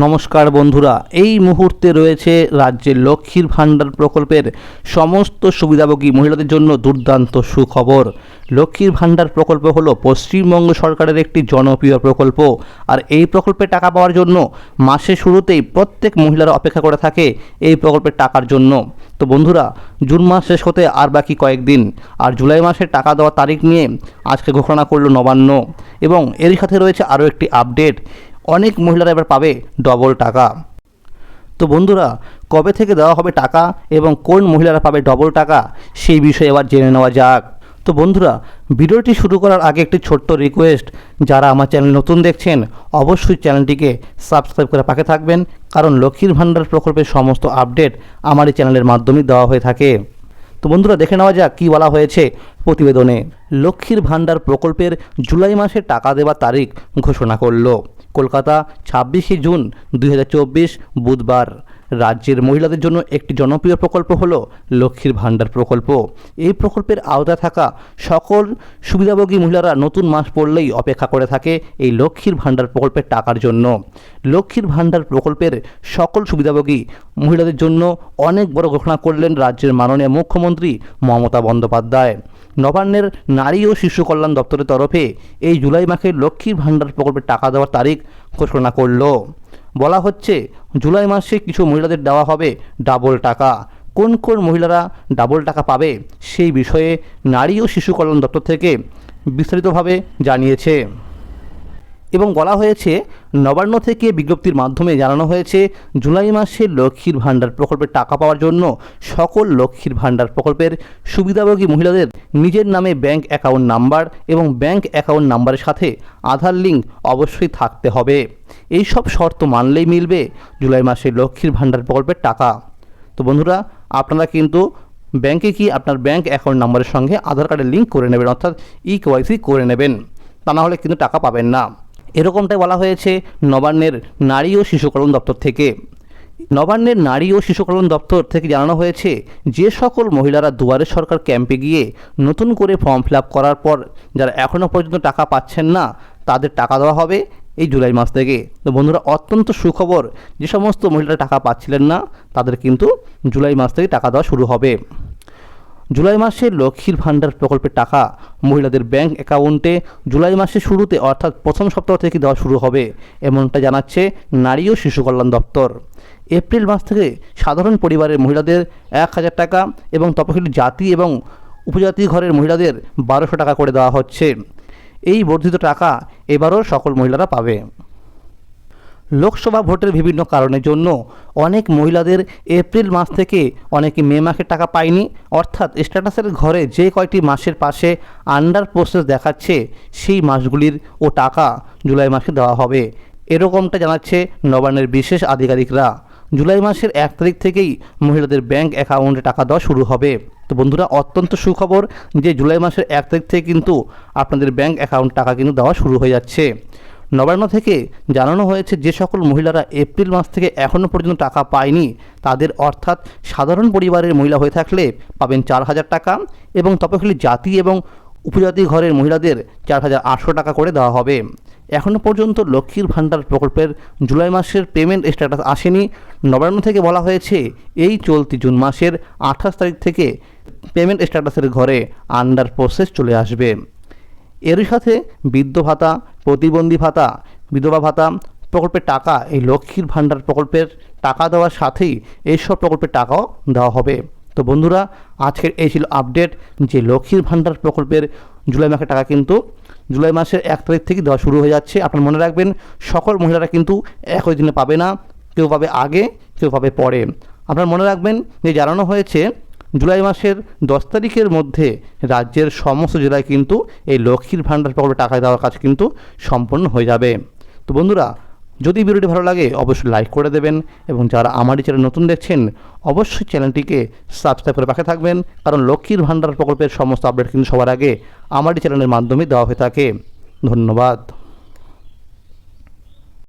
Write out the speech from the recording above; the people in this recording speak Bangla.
নমস্কার বন্ধুরা, এই মুহূর্তে রয়েছে রাজ্যের লক্ষ্মীর ভাণ্ডার প্রকল্পের সমস্ত সুবিধাভোগী মহিলাদের জন্য দুর্দান্ত সুখবর। লক্ষ্মীর ভাণ্ডার প্রকল্প হল পশ্চিমবঙ্গ সরকারের একটি জনপ্রিয় প্রকল্প। আর এই প্রকল্পে টাকা পাওয়ার জন্য মাসের শুরুতেই প্রত্যেক মহিলারা অপেক্ষা করে থাকে এই প্রকল্পের টাকার জন্য। তো বন্ধুরা, জুন মাস শেষ হতে আর বাকি কয়েকদিন, আর জুলাই মাসে টাকা দেওয়ার তারিখ নিয়ে আজকে ঘোষণা করল নবান্ন। এবং এরই সাথে রয়েছে আরও একটি আপডেট। অনেক মহিলারা এবার পাবে ডবল টাকা। তো বন্ধুরা, কবে থেকে দেওয়া হবে টাকা এবং কোন মহিলারা পাবে ডবল টাকা, সেই বিষয়ে এবার জেনে নেওয়া যাক। তো বন্ধুরা, ভিডিওটি শুরু করার আগে একটি ছোট্ট রিকোয়েস্ট যারা আমার চ্যানেল নতুন দেখছেন, অবশ্যই চ্যানেলটিকে সাবস্ক্রাইব করে পাশে থাকবেন, কারণ লক্ষ্মীর ভাণ্ডার প্রকল্পের সমস্ত আপডেট আমার এই চ্যানেলের মাধ্যমে দেওয়া হয়ে থাকে। তো বন্ধুরা, দেখে নেওয়া যাক কী বলা হয়েছে প্রতিবেদনে। লক্ষ্মীর ভাণ্ডার প্রকল্পের জুলাই মাসে টাকা দেওয়ার তারিখ ঘোষণা করল। কলকাতা, ছাব্বিশে জুন দুই হাজার চব্বিশ, বুধবার। রাজ্যের মহিলাদের জন্য একটি জনপ্রিয় প্রকল্প হলো লক্ষ্মীর ভাণ্ডার প্রকল্প। এই প্রকল্পের আওতায় থাকা সকল সুবিধাভোগী মহিলারা নতুন মাস পড়লেই অপেক্ষা করে থাকে এই লক্ষ্মীর ভাণ্ডার প্রকল্পের টাকার জন্য। লক্ষ্মীর ভাণ্ডার প্রকল্পের সকল সুবিধাভোগী মহিলাদের জন্য অনেক বড় ঘোষণা করলেন রাজ্যের মাননীয় মুখ্যমন্ত্রী মমতা বন্দ্যোপাধ্যায়। নবান্নের নারী ও শিশু কল্যাণ দপ্তরের তরফে এই জুলাই মাসে লক্ষ্মীর ভাণ্ডার প্রকল্পের টাকা দেওয়ার তারিখ ঘোষণা করল। বলা হচ্ছে, জুলাই মাসে কিছু মহিলাদের দেওয়া হবে ডাবল টাকা। কোন কোন মহিলারা ডাবল টাকা পাবে সেই বিষয়ে নারী ও শিশু কল্যাণ দপ্তর থেকে বিস্তারিতভাবে জানিয়েছে। এবং বলা হয়েছে, নবান্ন থেকে বিজ্ঞপ্তির মাধ্যমে জানানো হয়েছে, জুলাই মাসে লক্ষ্মীর ভাণ্ডার প্রকল্পের টাকা পাওয়ার জন্য সকল লক্ষ্মীর ভাণ্ডার প্রকল্পের সুবিধাভোগী মহিলাদের নিজের নামে ব্যাংক অ্যাকাউন্ট নাম্বার এবং ব্যাংক অ্যাকাউন্ট নাম্বারের সাথে আধার লিঙ্ক অবশ্যই থাকতে হবে। এই সব শর্ত মানলেই মিলবে জুলাই মাসে লক্ষ্মীর ভাণ্ডার প্রকল্পের টাকা। তো বন্ধুরা, আপনারা কিন্তু ব্যাংকে কি আপনার ব্যাংক অ্যাকাউন্ট নাম্বারের সঙ্গে আধার কার্ডের লিঙ্ক করে নেবেন, অর্থাৎ ই কেওয়াইসি করে নেবেন। তা না হলে কিন্তু টাকা পাবেন না। এরকমটাই বলা হয়েছে নবান্নের নারী ও শিশু কল্যাণ দপ্তর থেকে। নবান্নের নারী ও শিশু কল্যাণ দপ্তর থেকে জানানো হয়েছে যে সকল মহিলারা দুয়ারে সরকার ক্যাম্পে গিয়ে নতুন করে ফর্ম ফিল করার পর যারা এখনও পর্যন্ত টাকা পাচ্ছেন না, তাদের টাকা দেওয়া হবে এই জুলাই মাস থেকে। তো বন্ধুরা, অত্যন্ত সুখবর যে সমস্ত মহিলারা টাকা পাচ্ছিলেন না, তাদের কিন্তু জুলাই মাস থেকে টাকা দেওয়া শুরু হবে। জুলাই মাসে লক্ষ্মীর ভাণ্ডার প্রকল্পের টাকা। মহিলাদের ব্যাংক অ্যাকাউন্টে জুলাই মাসের শুরুতে অর্থাৎ প্রথম সপ্তাহ থেকে দেওয়া শুরু হবে, এমনটা জানাচ্ছে নারী ও শিশু কল্যাণ দপ্তর। এপ্রিল মাস থেকে সাধারণ পরিবারের মহিলাদের এক হাজার টাকা এবং তপশিলি জাতি এবং উপজাতি ঘরের মহিলাদের বারোশো টাকা করে দেওয়া হচ্ছে। এই বর্ধিত টাকা এবারও সকল মহিলারা পাবে। লোকসভা ভোটের বিভিন্ন কারণের জন্য অনেক মহিলাদের এপ্রিল মাস থেকে অনেকে মে মাসের টাকা পায়নি। অর্থাৎ স্ট্যাটাসের ঘরে যে কয়টি মাসের পাশে আন্ডার প্রসেস দেখাচ্ছে, সেই মাসগুলির ও টাকা জুলাই মাসে দেওয়া হবে। এরকমটা জানাচ্ছে নবান্নের বিশেষ আধিকারিকরা। জুলাই মাসের এক তারিখ থেকেই মহিলাদের ব্যাংক অ্যাকাউন্টে টাকা দেওয়া শুরু হবে। তো বন্ধুরা, অত্যন্ত সুখবর যে জুলাই মাসের এক তারিখ থেকে কিন্তু আপনাদের ব্যাংক অ্যাকাউন্ট টাকা কিন্তু দেওয়া শুরু হয়ে যাচ্ছে। নবান্ন থেকে জানানো হয়েছে যে সকল মহিলারা এপ্রিল মাস থেকে এখনও পর্যন্ত টাকা পায়নি। তাদের অর্থাৎ সাধারণ পরিবারের মহিলা হয়ে থাকলে পাবেন চার হাজার টাকা এবং তপশিলি জাতি এবং উপজাতি ঘরের মহিলাদের চার হাজার আটশো টাকা করে দেওয়া হবে। এখনও পর্যন্ত লক্ষ্মীর ভাণ্ডার প্রকল্পের জুলাই মাসের পেমেন্ট স্ট্যাটাস আসেনি। নবান্ন থেকে বলা হয়েছে, এই চলতি জুন মাসের আঠাশ তারিখ থেকে পেমেন্ট স্ট্যাটাসের ঘরে আন্ডার প্রসেস চলে আসবে। এরই সাথে বৃদ্ধ ভাতা প্রতিবন্ধী ভাতা, বিধবা ভাতা প্রকল্পের টাকা, এই লক্ষ্মীর ভাণ্ডার প্রকল্পের টাকা দেওয়ার সাথেই এইসব প্রকল্পের টাকাও দেওয়া হবে। তো বন্ধুরা, আজকের এই ছিল আপডেট যে লক্ষ্মীর ভাণ্ডার প্রকল্পের জুলাই মাসের টাকা কিন্তু জুলাই মাসের এক তারিখ থেকে দেওয়া শুরু হয়ে যাচ্ছে। আপনার মনে রাখবেন, সকল মহিলারা কিন্তু একই দিনে পাবে না, কেউ পাবে আগে, কেউ পাবে পরে। আপনার মনে রাখবেন যে জানানো হয়েছে জুলাই মাসের দশ তারিখের মধ্যে রাজ্যের সমস্ত জেলায় কিন্তু এই লক্ষ্মীর ভাণ্ডার প্রকল্পে টাকা দেওয়ার কাজ কিন্তু সম্পন্ন হয়ে যাবে। তো বন্ধুরা, যদি ভিডিওটি ভালো লাগে, অবশ্যই লাইক করে দেবেন এবং যারা আমারই চ্যানেল নতুন দেখছেন, অবশ্যই চ্যানেলটিকে সাবস্ক্রাইব করে পাশে থাকবেন, কারণ লক্ষ্মীর ভাণ্ডার প্রকল্পের সমস্ত আপডেট কিন্তু সবার আগে আমারই চ্যানেলের মাধ্যমে দেওয়া হয়ে থাকে। ধন্যবাদ।